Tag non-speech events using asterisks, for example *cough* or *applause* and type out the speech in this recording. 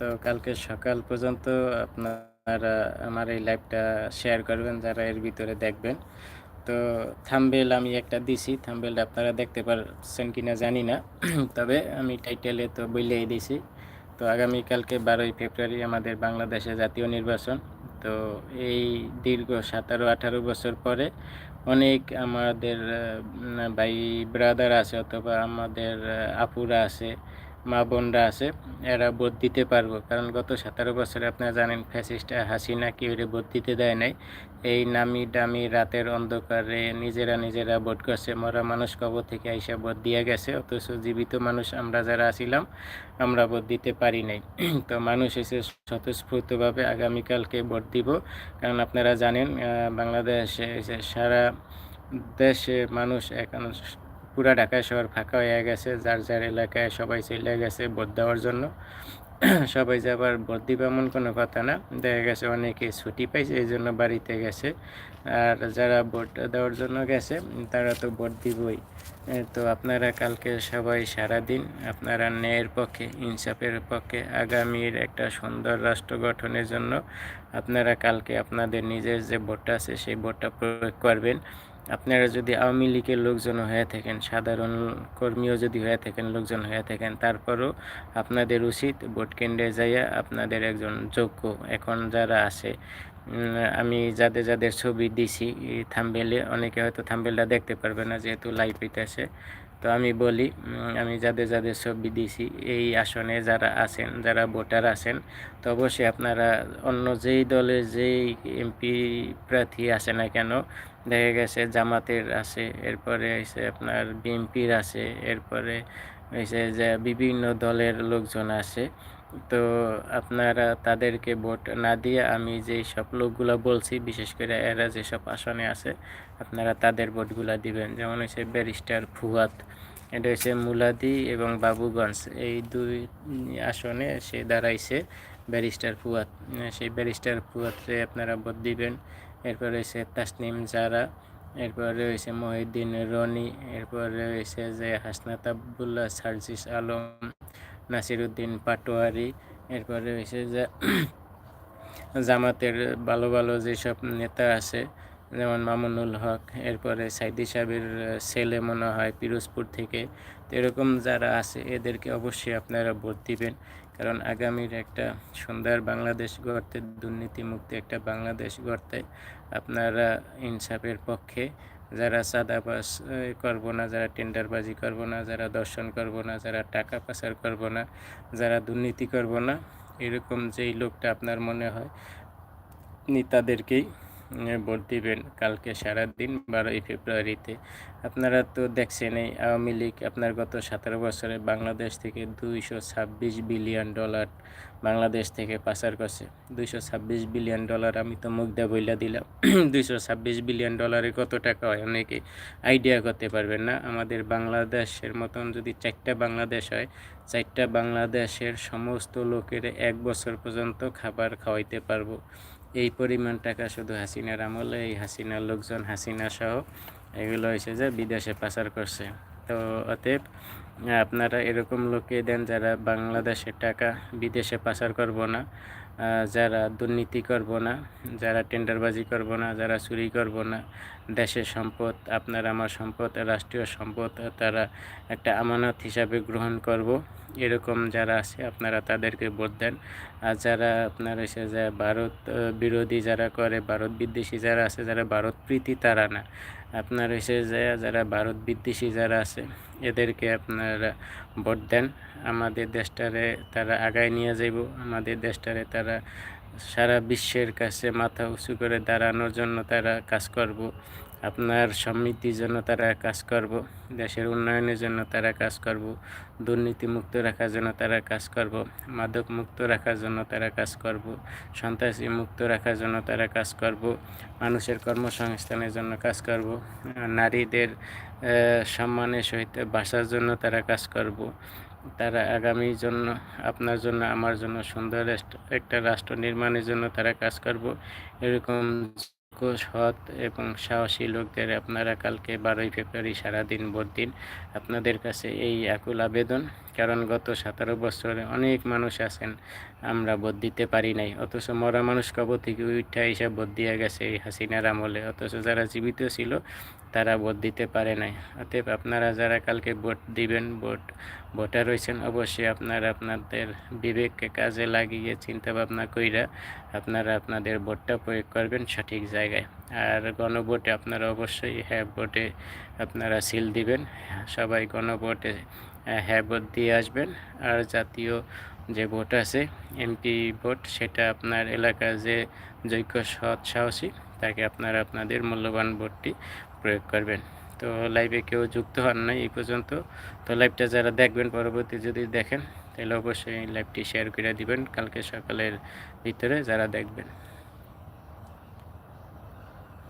তো কালকে সকাল পর্যন্ত আপনারা আমার এই লাইভটা শেয়ার করবেন, যারা এর ভিতরে দেখবেন। তো থাম্বেল আমি একটা দিছি থাম্বেলটা আপনারা দেখতে পাচ্ছেন কিনা জানি না। *clears throat* তবে আমি টাইটেলে তো বললেই দিছি। তো আগামীকালকে বারোই ফেব্রুয়ারি আমাদের বাংলাদেশে জাতীয় নির্বাচন। তো এই দীর্ঘ সতেরো, আঠারো বছর পরে অনেক আমাদের ভাই ব্রাদার আছে অথবা আমাদের আপুরা আছে। মা বোনরা আছে, এরা ভোট দিতে পারব। কারণ গত সতেরো বছরে আপনারা জানেন, ফ্যাসিস্ট হাসিনা কেউ ভোট দিতে দেয় নাই। এই নামি দামি রাতের অন্ধকারে নিজেরা নিজেরা ভোট করছে। মরা মানুষ কবর থেকে আইসা ভোট দিয়ে গেছে, অথচ জীবিত মানুষ আমরা যারা আছিলাম, আমরা ভোট দিতে পারি নাই। *clears throat* তো মানুষ এসে স্বতঃস্ফূর্তভাবে আগামীকালকে ভোট দিব। কারণ আপনারা জানেন বাংলাদেশে সারা দেশে মানুষ এখন পুরা ঢাকা শহর ফাঁকা হয়ে গেছে, যার যার এলাকায় সবাই চলে গেছে ভোট দেওয়ার জন্য। *clears throat* সবাই যে আবার ভোট দিবে এমন কোনো কথা না। দেখা গেছে অনেকে ছুটি পাইছে, এই জন্য বাড়িতে গেছে। আর যারা ভোট দেওয়ার জন্য গেছে, তারা তো ভোট দিবই। তো আপনারা কালকে সবাই সারাদিন আপনারা ন্যায়ের পক্ষে, ইনসাফের পক্ষে, আগামীর একটা সুন্দর রাষ্ট্র গঠনের জন্য আপনারা কালকে আপনাদের নিজের যে ভোটটা আছে, সেই ভোটটা প্রয়োগ করবেন। আপনারা যদি আওয়ামী লীগের লোকজন হয়ে থাকেন, সাধারণ কর্মীও যদি হয়ে থাকেন, লোকজন হয়ে থাকেন, তারপরও আপনাদের উচিত ভোট কেন্দ্রে যাইয়া আপনাদের একজন যোগ্য এখন যারা আছে আমি যাদের যাদের ছবি দিছি থাম্বেলে, অনেকে হয়তো থাম্বেলটা দেখতে পারবে না যেহেতু লাইভ হইতেছে। তো আমি বলি আমি যাদের যাদের ছবি দিছি, এই আসনে যারা আছেন, যারা ভোটার আছেন, তো অবশ্যই আপনারা অন্য যেই দলের যেই এমপি প্রার্থী আছে না কেন, দেখা গেছে জামাতের আছে, এরপরে হয়েছে আপনার বিএনপির আছে, এরপরে হয়েছে যে বিভিন্ন দলের লোকজন আছে তো আপনারা তাদেরকে ভোট না দিয়ে আমি যেই সব লোকগুলো বলছি, বিশেষ করে এরা যেসব আসনে আছে, আপনারা তাদের ভোটগুলো দিবেন। যেমন হচ্ছে ব্যারিস্টার ফুয়াত এটা হচ্ছে মুলাদি এবং বাবুগঞ্জ। এই দুই আসনে সে দাঁড়াইছে ব্যারিস্টার ফুয়াত সেই ব্যারিস্টার ফুয়াতে আপনারা ভোট দিবেন। এরপরে হয়েছে তাসনিম জারা, এরপরে রয়েছে মহিউদ্দিন রনি, এরপরে রয়েছে যে হাসনাত আবদুল্লাহ সার্জিস আলম নাসিরুদ্দিন পাটোয়ারি, এরপরে রয়েছে যে *clears throat* জামাতের ভালো ভালো যেসব নেতা আছে, যেমন মামুনুল হক, এরপরে সাইদি সাহেবের ছেলে মনে হয় পিরোজপুর থেকে, তো এরকম যারা আছে, এদেরকে অবশ্যই আপনারা ভোট দিবেন। কারণ আগামীর একটা সুন্দর বাংলাদেশ গড়তে, দুর্নীতিমুক্ত একটা বাংলাদেশ গড়তে আপনারা ইনসাফের পক্ষে যারা চাঁদাবাস করব না, যারা টেন্ডারবাজি করব না, যারা দর্শন করব না, যারা টাকা পাচার করব না, যারা দুর্নীতি করব না, এরকম যেই লোকটা আপনার মনে হয় তাদেরকেই ভোট দিবেন। কালকে সারাদিন বারোই ফেব্রুয়ারিতে। আপনারা তো দেখছেন এই আওয়ামী লীগ আপনার গত সতেরো বছরে বাংলাদেশ থেকে দুইশো ছাব্বিশ বিলিয়ন ডলার বাংলাদেশ থেকে পাচার করছে। দুইশো ছাব্বিশ বিলিয়ন ডলার আমি তো মুগ্ধা বইলা দিলাম। *clears throat* দুইশো ছাব্বিশ বিলিয়ন ডলারে কত টাকা হয় অনেকে আইডিয়া করতে পারবেন না। আমাদের বাংলাদেশের মতন যদি চারটা বাংলাদেশ হয়, চারটা বাংলাদেশের সমস্ত লোকের এক বছর পর্যন্ত খাবার খাওয়াইতে পারব। এই পরিমাণ টাকা শুধু হাসিনার আমলে, এই হাসিনার লোকজন, হাসিনা সহ এগুলো এসে যে বিদেশে পাচার করছে। তো অতএব, আপনারা এরকম লোককে দেন যারা বাংলাদেশের টাকা বিদেশে পাচার করব না। যারা দুর্নীতি করব না, যারা টেন্ডারবাজি করব না, যারা চুরি করব না, দেশের সম্পদ, আপনার আমার সম্পদ, রাষ্ট্রীয় সম্পদ, তারা একটা আমানত হিসাবে গ্রহণ করব। এরকম যারা আছে, আপনারা তাদেরকে ভোট দেন। আর যারা আপনার এসে যে ভারত বিরোধী যারা করে, ভারত বিদ্বেষী যারা আছে, যারা ভারত প্রীতি তারা না। আপনার এসে যে যারা ভারত বিদ্বেষী যারা আছে, এদেরকে আপনারা ভোট দেন। আমাদের দেশটারে তারা আগায় নিয়ে যাইব। আমাদের দেশটারে তারা সারা বিশ্বের কাছে মাথা উঁচু করে দাঁড়ানোর জন্য তারা কাজ করব। আপনার সমৃদ্ধির জন্য তারা কাজ করব, দেশের উন্নয়নের জন্য তারা কাজ করব দুর্নীতি মুক্ত রাখার জন্য তারা কাজ করব মাদক মুক্ত রাখার জন্য তারা কাজ করব সন্ত্রাসী মুক্ত রাখার জন্য তারা কাজ করব, মানুষের কর্মসংস্থানের জন্য কাজ করব, নারীদের সম্মানের সহিত বাসার জন্য তারা কাজ করব। তারা আগামীর জন্য, আপনার জন্য, আমার জন্য সুন্দর একটা রাষ্ট্র নির্মাণের জন্য তারা কাজ করব। এরকম সৎ এবং সাহসী লোকদের আপনারা কালকে বারোই ফেব্রুয়ারি সারাদিন ভোট দিন আপনাদের কাছে এই আকুল আবেদন। কারণ গত সতেরো বছরে অনেক মানুষ আছেন, আমরা ভোট দিতে পারি নাই। অথচ মরা মানুষ কবর থেকে উঠা হিসাব ভোট দিয়ে গেছে এই হাসিনার আমলে। অথচ যারা জীবিত ছিল, তারা ভোট দিতে পারে নাই। অতএব আপনারা যারা কালকে ভোট দিবেন, ভোট, ভোটার রয়েছেন অবশ্যই আপনারা আপনাদের বিবেককে কাজে লাগিয়ে চিন্তা ভাবনা কইরা আপনারা আপনাদের ভোটটা প্রয়োগ করবেন সঠিক জায়গায়। আর গণভোটে আপনারা অবশ্যই হ্যাঁ ভোটে আপনারা সিল দিবেন। সবাই গণভোটে হ্যাঁ ভোট দিয়ে আসবেন। আর জাতীয় যে ভোট আছে, এমপি ভোট, সেটা আপনার এলাকার যে যোগ্য সৎ সাহসী তাকে আপনারা আপনাদের মূল্যবান ভোটটি প্রয়োগ করবেন। তো লাইভে কেউ যুক্ত হন নাই এই পর্যন্ত। তো লাইভটা যারা দেখবেন পরবর্তী যদি দেখেন, তাহলে অবশ্যই লাইভটি শেয়ার করে দিবেন। কালকে সকালের ভিতরে যারা দেখবেন।